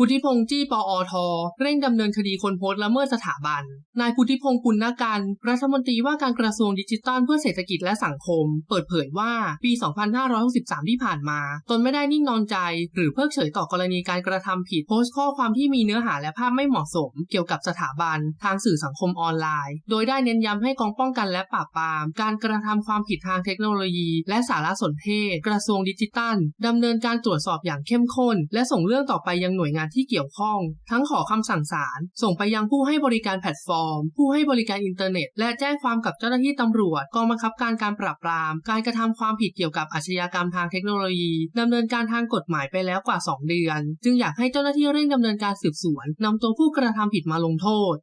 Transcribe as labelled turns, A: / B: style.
A: พุทธิพงษ์จี้ปออทเร่งดำเนินคดีคนโพสต์ละเมิดสถาบัน นายพุทธิพงษ์ปุณณกันรัฐมนตรีว่าการกระทรวงดิจิทัลเพื่อเศรษฐกิจและสังคม เปิดเผยว่าปี 2563 ที่ผ่านมา ตนไม่ได้นิ่งนอนใจ หรือเพิกเฉยต่อกรณีการกระทำผิดโพสต์ข้อความที่มีเนื้อหาและภาพไม่เหมาะสม เกี่ยวกับสถาบัน ทางสื่อสังคมออนไลน์ โดยได้เน้นย้ำให้กองป้องกันและปราบปราม การกระทำความผิดทางเทคโนโลยี และสารสนเทศ กระทรวงดิจิทัลดำเนินการตรวจสอบอย่างเข้มข้น และส่งเรื่องต่อไปยังหน่วยงานที่เกี่ยวข้อง ทั้งขอคำสั่งศาลส่งไปยังผู้ให้บริการแพลตฟอร์ม ผู้ให้บริการอินเทอร์เน็ต และแจ้งความกับเจ้าหน้าที่ตำรวจกองบังคับการการปราบปราม การกระทำความผิดเกี่ยวกับอาชญากรรมทางเทคโนโลยีดำเนินการทางกฎหมายไปแล้วกว่า 2 เดือน จึงอยากให้เจ้าหน้าที่เร่งดำเนินการสืบสวนนำตัวผู้กระทำผิดมาลงโทษ